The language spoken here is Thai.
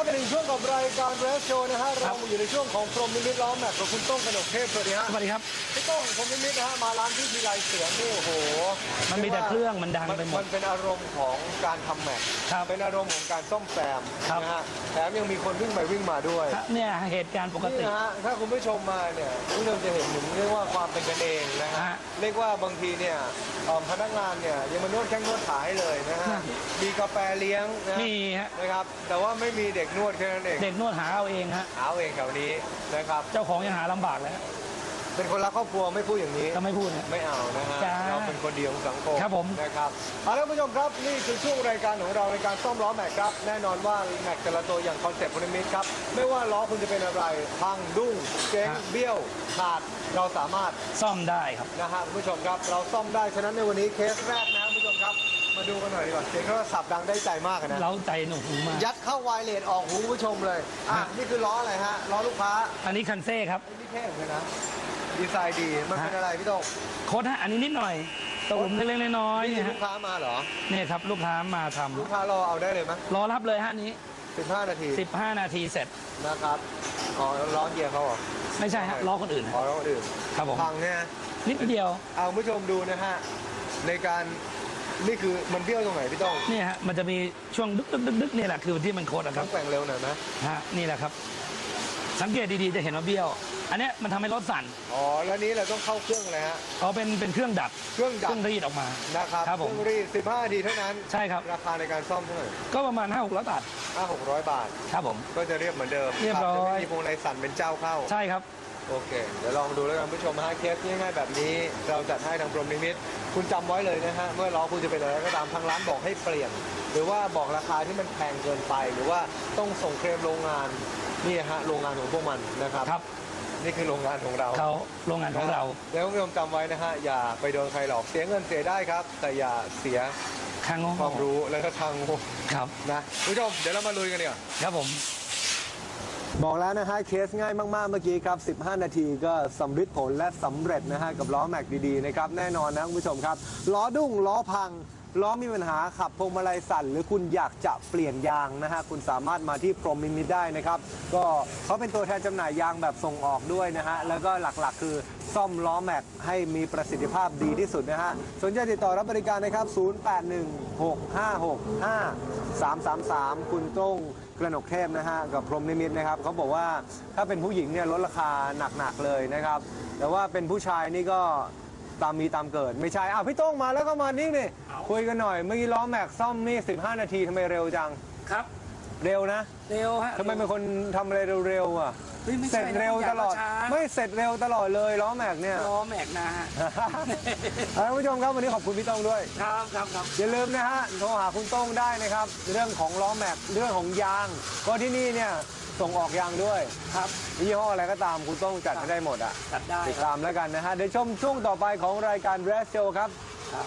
ครับเป็นหนึ่งช่วงของรายการเรสโชนะฮะเราอยู่ในช่วงของพรหมนิมิตล้อมแม็กกับคุณโต้งกนกเทพสวัสดีฮะสวัสดีครับพี่โต้งพรหมนิมิตนะฮะมาร้านที่ทีไรเสียงนี่โอ้โหมันมีแต่เครื่องมันดังไปหมดมันเป็นอารมณ์ของการทำแม็กครับเป็นอารมณ์ของการซ่อมแซมครับนะฮะแถมยังมีคนวิ่งไปวิ่งมาด้วยเนี่ยเหตุการณ์ปกนี่ตินะฮะถ้าคุณผู้ชมมาเนี่ยคุณผู้ชมจะเห็นถึงเรียกว่าความเป็นกันเองนะฮะฮะเรียกว่าบางทีเนี่ยเอ่อพนักงานเนี่ยยังมานวดแข้งนวดขาให้เลยนะฮะฮะมีกาแฟเลี้ยงนะมีฮะนะครับแต่ว่าไม่มีเด็กนวดแค่นั้นเองเด็กนวดหาเอาเองฮะหาเองแถวนี้นะครับเจ้าของยังหาลำบากแล้วเป็นคนรักครอบครัวไม่พูดอย่างนี้ ก็ไม่พูดนะ ไม่เอานะฮะจ้าเราเป็นคนดีของสังคมครับผม นะครับเอาละคุณผู้ชมครับนี่คือช่วงรายการของเราในการซ่อมล้อแม็กครับ แน่นอนว่าแม็กแต่ละตัวอย่างคอนเซ็ปต์พนิมิตครับ ไม่ว่าล้อคุณจะเป็นอะไร พังดุ้งเจ๊งเบี้ยว ขาดเราสามารถ ซ่อมได้ครับ นะฮะคุณผู้ชมครับ เราซ่อมได้ ฉะนั้นในวันนี้เคสแรกนะคุณผู้ช มครับมาดูกันหน่อยดีกว่าเสียงโทรศัพท์ดังได้ใจมากอะนะเราใจหนูหูมากยัดเข้าไวเลสออกหูคุณผู้ชมเลย อะฮะนี่คือล้ออะไรฮะ ล้อลูกค้าอันนี้คันเซ่ครับนี่เท่เหมือนกันนะ ดีไซน์ดี มันเป็นอะไรพี่โต้งโค้ดฮะอันนี้นิดหน่อยตะอุ่มเล็กๆน้อยๆนี่เนี่ยคือฮะลูกค้ามาเหรอ เนี่ยครับลูกค้ามาทำลูกค้ารอเอาได้เลยมั้ยรอรับเลยฮะอันนี้ 15 นาที 15 นาทีเสร็จ นะครับ อ๋อล้อเกียร์เขาเหรอไม่ใช่ฮะล้อคนอื่นอ๋อฮะ ล้อคนอื่นครับผม พังเนี่ยนิดเดียว เอาคุณผู้ชมดูนะฮะ ในการ นี่คือมันเบี้ยวตรงไหนพี่โต้งเนี่ยฮะมันจะมีช่วงดึกดึกดึกดึกเนี่ยแหละคือที่มันโคดอะคต้รัอบงแกว่งเร็วหน่อยไหมฮะนี่แหละครับ สังเกตดีๆจะเห็นว่าเบี้ยว อันเนี้ยมันทำให้รถสั่นอ๋อแล้วนี้เราต้องเข้าเครื่องอะไรฮะเพราะเป็นเป็นเครื่องดัดเครื่องเคดับรื่องรีดออกมา นะครับครับเคผมรื่องรีด15นาทีเท่านั้น ใช่ครับ ราคาในการซ่อมเท่าไหร่ก็ประมาณ5 6 0 0บาทห้าหกร้อยบาทครับผม ก็จะเรียบเหมือนเดิมเรียบร้อย จะไม่มีพวงในสั่นเป็นเจ้าเข้า ใช่ครับ โอเค เดี๋ยวลองดูแล้วกันคุณผู้ชมนะฮะเคสง่ายๆแบบนี้ เราจัดให้ทางพรหมนิมิตคุณจำไว้เลยนะฮะ เมื่อล้อคุณจะเป็นอะไรก็ตามทางร้านบอกให้เปลี่ยน หรือว่าบอกราคาที่มันแพงเกินไป หรือว่าต้องส่งเคลมโรงงาน นี่ฮะ โรงงานของพวกมันนะครับ ครับ นี่คือโรงงานของเราเขาโรงงานของเราเดี๋ยวคุณผู้ชมจำไว้นะฮะอย่าไปโดนใครหลอกเสียเงินเสียได้ครับ แต่อย่าเสียข้างงความรู้แล้วก็ทางครับนะคุณผู้ชมเดี๋ยวเรามาลุยกันดีกว่าครับผมบอกแล้วนะฮะเคสง่ายมาก ๆ เมื่อกี้ครับ 15 นาทีก็สำฤทธิ์ผลและสำเร็จนะฮะกับล้อแม็กดี ๆ นะครับ แน่นอนนะคุณผู้ชมครับ ล้อดุ้งล้อพัง ล้อมีปัญหาขับพวงมาลัยสั่น หรือคุณอยากจะเปลี่ยนยางนะฮะคุณสามารถมาที่พรมมิมิตได้นะครับ ก็เขาเป็นตัวแทนจำหน่ายยางแบบส่งออกด้วยนะฮะแล้วก็หลักๆ คือซ่อมล้อแม็กให้มีประสิทธิภาพดีที่สุดนะฮะสนใจติดต่อรับบริการนะครับ 0816565333 คุณต้งกระหนกเทพนะฮะกับพรหมนิมิตนะครับเขาบอกว่าถ้าเป็นผู้หญิงเนี่ยลดราคาหนักๆเลยนะครับ แต่ว่าเป็นผู้ชายนี่ก็ ตามมีตามเกิด ไม่ใช่อ้าวพี่โต้งมาแล้วก็มานิ่งนี่คุยกันหน่อยเมื่อกี้ล้อแม็กซ่อมนี่ 15 นาทีทำไมเร็วจังครับ เร็วนะเร็วฮะทำไมเป็นคนทำอะไรเร็วๆอะเฮ้ยไม่เสร็ใช่จเร็วตลอดช้าไม่เสร็จเร็วตลอดเลยล้อแม็กเนี่ยล้อแม็กนะฮะเอาละคุณผู้ชมครับวันนี้ขอบคุณพี่โต้งด้วย ครับครับครับ อย่าลืมนะฮะโทรหาคุณโต้งได้นะครับ เรื่องของล้อแม็กเรื่องของยาง ก็ที่นี่เนี่ย ส่งออกยางด้วยครับ ยี่ห้ออะไรก็ตามคุณโต้งจัดให้ได้หมดอะจัดได้ติดครับ ตามแล้วกันนะฮะเดี๋ยวชมช่วงต่อไปของรายการ r e s Show ครับ ครับ